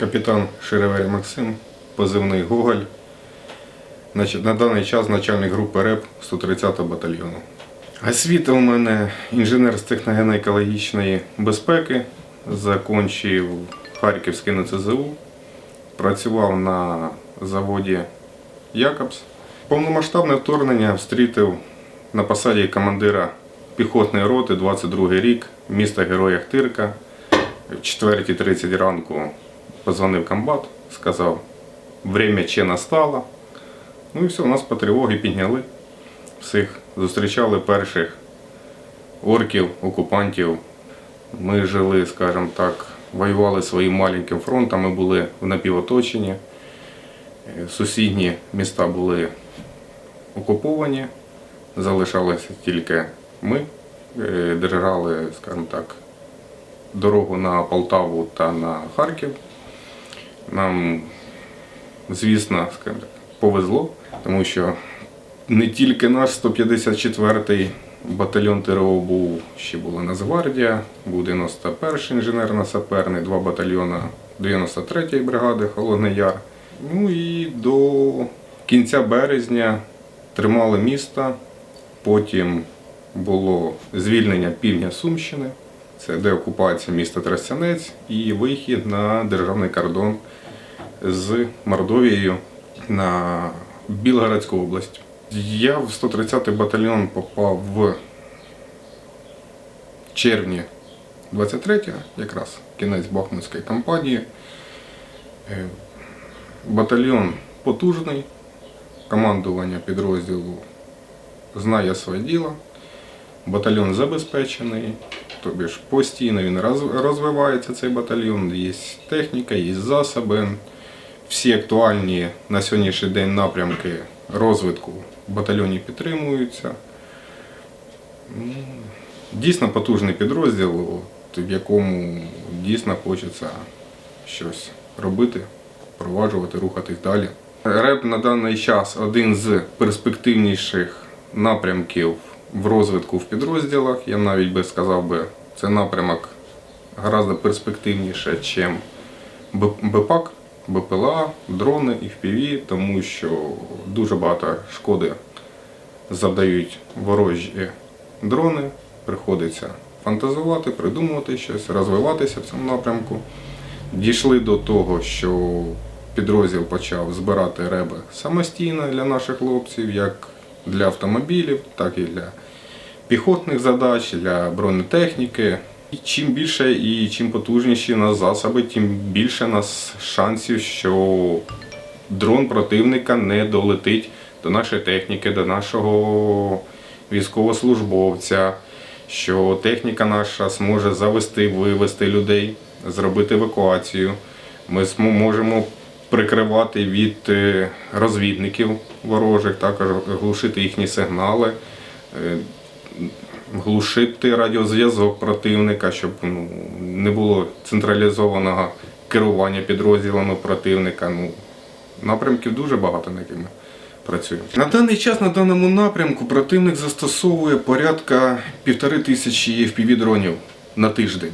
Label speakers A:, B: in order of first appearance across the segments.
A: Капітан Шеревель Максим, позивний Гоголь. На даний час начальник групи РЕП 130 батальйону. Освіта у мене інженер з техногенно-екологічної безпеки, закінчив Харківський НЦЗУ, працював на заводі Якобс. Повномасштабне вторгнення встрітив на посаді командира піхотної роти 22 рік, міста Героя Хтирка. В 4.30 ранку позвонив комбат, сказав, время че настало. Ну і все, нас по тривогі підняли. Всіх зустрічали перших орків, окупантів. Ми жили, скажімо так, воювали своїм маленьким фронтом, ми були в напівоточенні. Сусідні міста були окуповані, залишалися тільки ми, Е, держали, скажімо так, дорогу на Полтаву та на Харків. Нам, звісно, так, повезло, тому що не тільки наш 154-й батальйон ТРО був, ще була Нацгвардія, був 91-й інженерно-саперний, два батальйона 93-ї бригади Холодний Яр. Ну і до кінця березня тримали місто, потім було звільнення півдня Сумщини, це деокупація міста Тростянець і вихід на державний кордон з Мордовією на Білгородську область. Я в 130-й батальйон попав в червні 23-го, якраз кінець Бахмутської кампанії. Е, Батальйон потужний, командування підрозділу знає своє діло. Батальйон забезпечений, тобі ж постійно він розвивається цей батальйон. Є техніка, є засоби. Всі актуальні на сьогоднішній день напрямки розвитку в батальйоні підтримуються. Ну, Дійсно потужний підрозділ, в якому дійсно хочеться щось робити, впроваджувати, рухатись далі. РЕП на даний час один з перспективніших напрямків в розвитку в підрозділах. Я навіть би сказав би, це напрямок гораздо перспективніше, ніж БПАК, БПЛА, дрони і FPV, тому що дуже багато шкоди завдають ворожі дрони. Приходиться фантазувати, придумувати щось, розвиватися в цьому напрямку. Дійшли до того, що підрозділ почав збирати реби самостійно для наших хлопців, як для автомобілів, так і для піхотних задач, для бронетехніки. Чим більше і чим потужніші нас засоби, тим більше нас шансів, що дрон противника не долетить до нашої техніки, до нашого військовослужбовця, що техніка наша зможе завести, вивести людей, зробити евакуацію. Ми можемо прикривати від е, розвідників ворожих, також глушити їхні сигнали, е, глушити радіозв'язок противника, щоб ну, не було централізованого керування підрозділами противника. Ну, напрямків дуже багато, на яких ми. На даний час на даному напрямку противник застосовує порядка півтори тисячі FPV дронів на тиждень.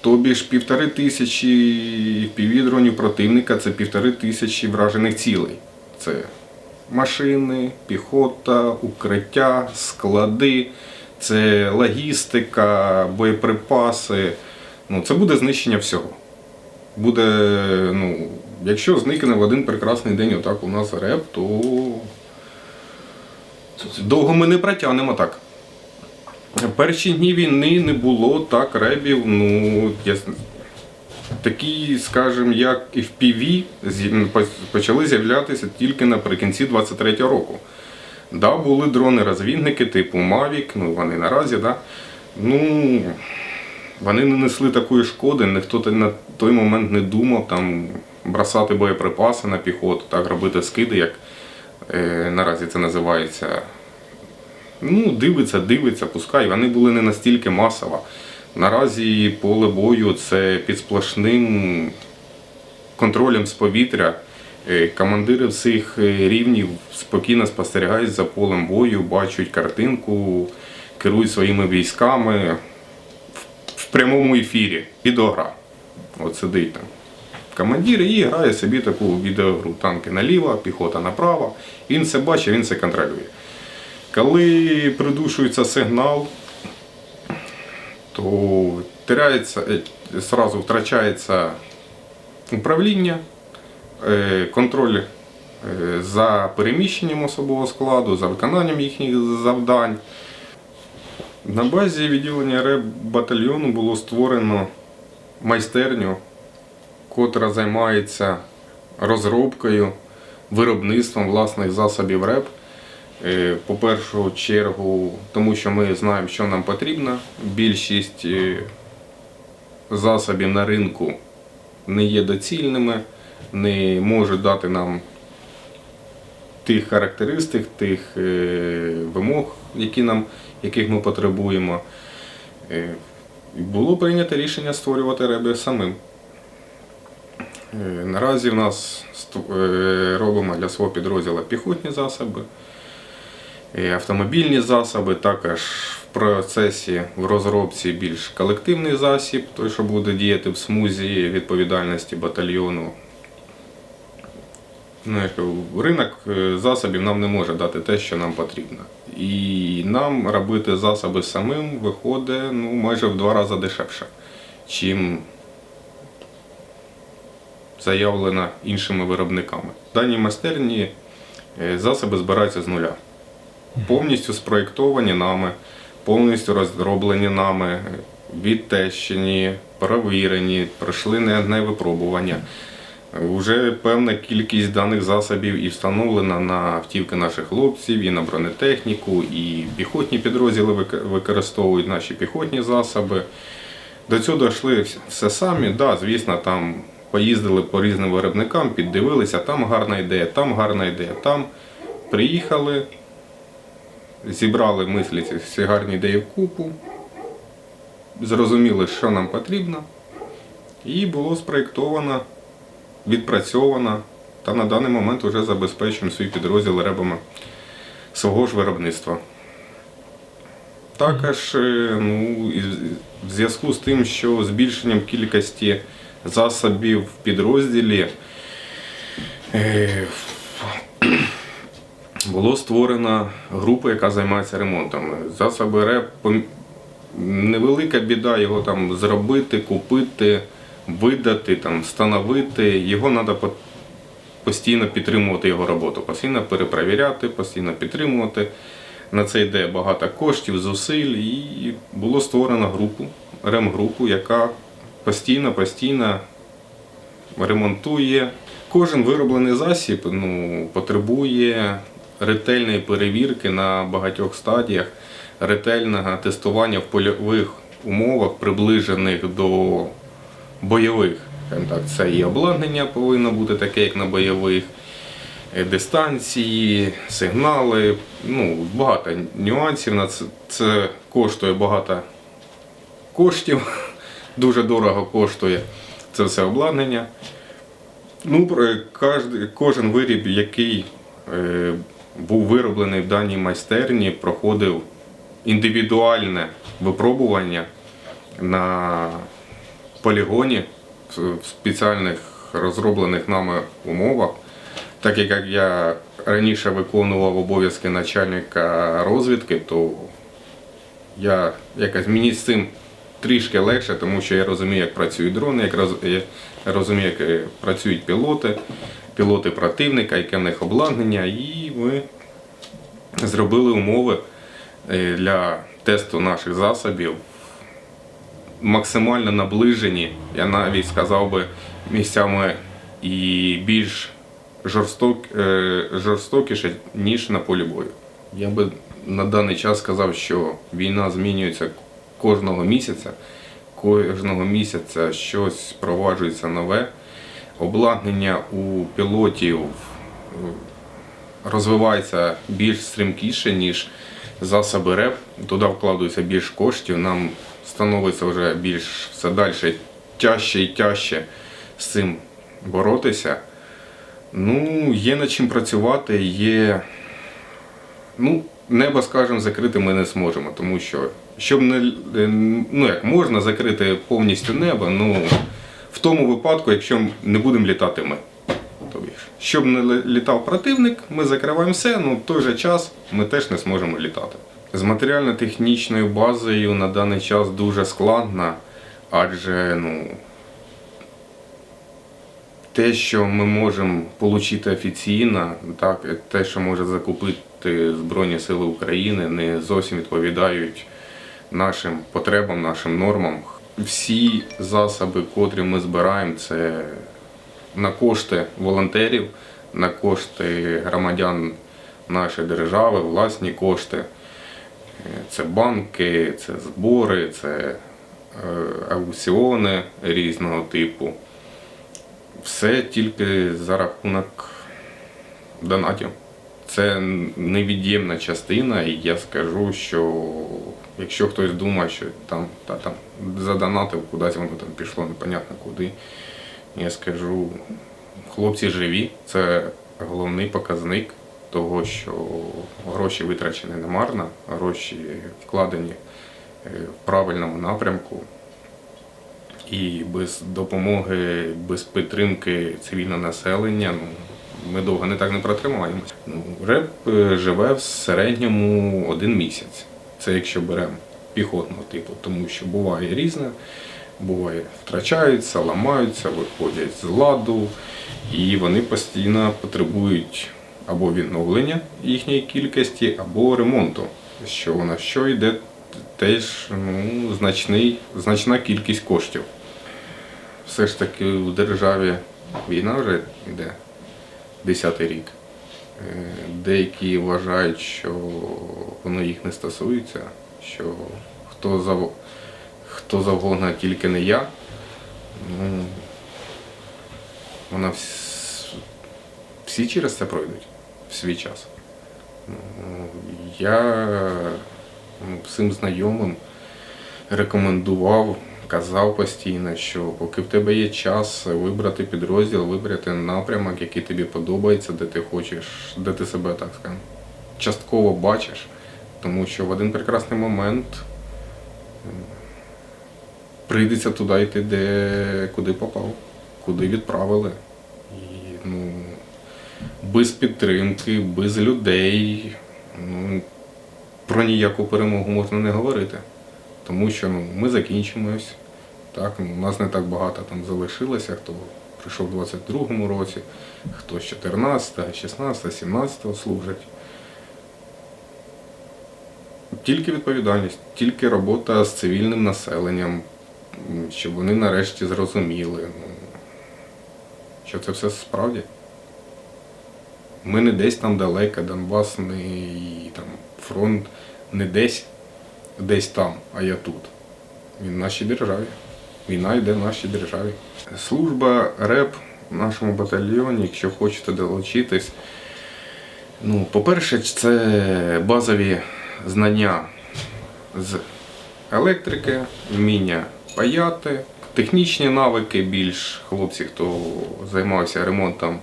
A: Тобі ж півтори тисячі FPV дронів противника це півтори тисячі вражених цілей. Це машини, піхота, укриття, склади, це логістика, боєприпаси. Ну, це буде знищення всього. Буде, ну, якщо зникне в один прекрасний день отак у нас реп, то довго ми не протягнемо так. Перші дні війни не було так ребів, ну, я, такі, скажімо, як FPV з'яв- по- почали з'являтися тільки наприкінці 23-го року. Да, були дрони-розвідники типу Mavic, ну вони наразі, да. Ну, вони не несли такої шкоди, ніхто на той момент не думав там бросати боєприпаси на піхоту, так, робити скиди, як е, наразі це називається. Ну, дивиться, дивиться, пускай. Вони були не настільки масово. Наразі поле бою це під сплошним контролем з повітря. Е, Командири всіх е, рівнів спокійно спостерігають за полем бою, бачать картинку, керують своїми військами в, прямому ефірі. Підогра. От сидить там. командир і грає собі таку відеогру. Танки наліво, піхота направо. Він все бачить, він все контролює. Коли придушується сигнал, то теряється, е, втрачається управління, контроль е, за переміщенням особового складу, за виконанням їхніх завдань. На базі відділення РЕБ батальйону було створено майстерню, котра займається розробкою, виробництвом власних засобів РЕБ. Е, По першу чергу, тому що ми знаємо, що нам потрібно. Більшість е, засобів на ринку не є доцільними, не можуть дати нам тих характеристик, тих е, вимог, які нам, яких ми потребуємо. Е, Було прийнято рішення створювати реби самим. Е, Наразі в нас робимо для свого підрозділу піхотні засоби, автомобільні засоби, також в процесі в розробці більш колективний засіб, той, що буде діяти в смузі відповідальності батальйону. Ну, як ринок е, засобів нам не може дати те, що нам потрібно. І нам робити засоби самим виходить ну, майже в два рази дешевше, чим заявлено іншими виробниками. В даній майстерні е, засоби збираються з нуля. Повністю спроєктовані нами, повністю розроблені нами, відтещені, перевірені, пройшли не одне випробування. Уже певна кількість даних засобів і встановлена на автівки наших хлопців, і на бронетехніку, і піхотні підрозділи використовують наші піхотні засоби. До цього дійшли все самі. Да, звісно, там поїздили по різним виробникам, піддивилися, там гарна ідея, там гарна ідея, там приїхали, зібрали мислі ці всі гарні ідеї в купу, зрозуміли, що нам потрібно, і було спроєктовано відпрацьована та на даний момент вже забезпечуємо свій підрозділ ребами свого ж виробництва. Також е, ну, в зв'язку з тим, що збільшенням кількості засобів в підрозділі е, було створена група, яка займається ремонтом. Засоби РЕП невелика біда його там зробити, купити, видати, там, встановити. Його треба постійно підтримувати його роботу, постійно перепровіряти, постійно підтримувати. На це йде багато коштів, зусиль, і було створено групу, ремгрупу, яка постійно, постійно ремонтує. Кожен вироблений засіб ну, потребує ретельної перевірки на багатьох стадіях, ретельного тестування в польових умовах, приближених до бойових. Так, це і обладнання повинно бути таке, як на бойових, е, дистанції, сигнали. Ну, багато нюансів. На це, це коштує багато коштів, дуже дорого коштує це все обладнання. Ну, кожен, виріб, який е, був вироблений в даній майстерні, проходив індивідуальне випробування на полігоні в спеціальних розроблених нами умовах. Так як я раніше виконував обов'язки начальника розвідки, то я якось мені з цим трішки легше, тому що я розумію, як працюють дрони, як роз- я розумію, як е, працюють пілоти, пілоти противника, яке в них обладнання, і ми зробили умови е, для тесту наших засобів максимально наближені, я навіть сказав би місцями і більш жорсток, е, жорстокіше, ніж на полі бою. Я би на даний час сказав, що війна змінюється кожного місяця. Кожного місяця щось впроваджується нове. Обладнання у пілотів е, розвивається більш стрімкіше, ніж засоби РЕП. Туди вкладується більш коштів, нам становиться вже більш все далі тяжче і тяжче з цим боротися. Ну, є над чим працювати, є. Ну, небо, скажімо, закрити ми не зможемо, тому що щоб не ну як можна закрити повністю небо, ну в тому випадку, якщо не будемо літати ми. Тобі щоб не літав противник, ми закриваємо все, ну в той же час ми теж не зможемо літати. З матеріально-технічною базою на даний час дуже складно, адже ну, те, що ми можемо отримати офіційно, так, те, що може закупити Збройні Сили України, не зовсім відповідають нашим потребам, нашим нормам. Всі засоби, котрі ми збираємо, це на кошти волонтерів, на кошти громадян нашої держави, власні кошти. Це банки, це збори, це е, аукціони різного типу. Все тільки за рахунок донатів. Це невід'ємна частина, і я скажу, що якщо хтось думає, що там, та, там задонатив, кудись воно там пішло, непонятно куди. Я скажу, хлопці живі, це головний показник того, що гроші витрачені немарно, гроші вкладені е, в правильному напрямку. І без допомоги, без підтримки цивільного населення ну, ми довго не так не протримаємося. Ну, РЕП е, живе в середньому один місяць. Це якщо беремо піхотного типу, тому що буває різне, буває втрачаються, ламаються, виходять з ладу, і вони постійно потребують або відновлення їхньої кількості, або ремонту, що на що йде теж ну, значний, значна кількість коштів. Все ж таки у державі війна вже йде 10-й рік. Е, Деякі вважають, що воно їх не стосується, що хто, зав... хто завгодно, тільки не я. Ну, вона вс... всі через це пройдуть свій час. Я всім знайомим рекомендував, казав постійно, що поки в тебе є час вибрати підрозділ, вибрати напрямок, який тобі подобається, де ти хочеш, де ти себе так скажемо, частково бачиш, тому що в один прекрасний момент прийдеться туди йти, де куди попав, куди відправили. Без підтримки, без людей. Ну, про ніяку перемогу можна не говорити. Тому що ну, ми закінчимось. Так, ну, у нас не так багато там залишилося, хто прийшов у 22-му році, хто з 14, 16, 17 служить. Тільки відповідальність, тільки робота з цивільним населенням, щоб вони нарешті зрозуміли, ну, що це все справді. Ми не десь там далеко, Донбас, не там фронт не десь, десь там, а я тут. Він в нашій державі. Війна йде в нашій державі. Служба РЕП в нашому батальйоні, якщо хочете долучитись. Ну, по-перше, це базові знання з електрики, вміння паяти, технічні навики більш хлопці, хто займався ремонтом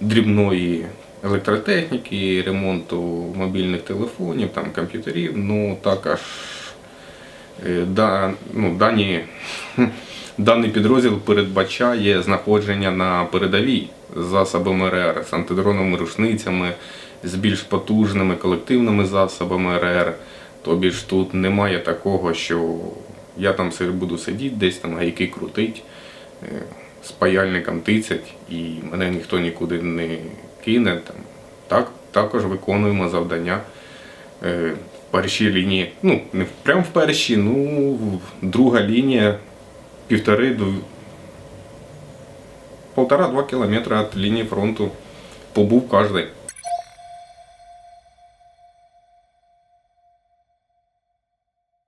A: дрібної електротехніки, ремонту мобільних телефонів, там, комп'ютерів, ну також е, да, ну, дані, даний підрозділ передбачає знаходження на передовій засобами РР, з антидроновими рушницями, з більш потужними колективними засобами РР. Тобі ж тут немає такого, що я там буду сидіти, десь там гайки крутить, е, паяльником тицять, і мене ніхто нікуди не кине. Там. Так, також виконуємо завдання е, в першій лінії. Ну, не прямо в першій, ну, друга лінія півтори полтора-два кілометри від лінії фронту побув кожен.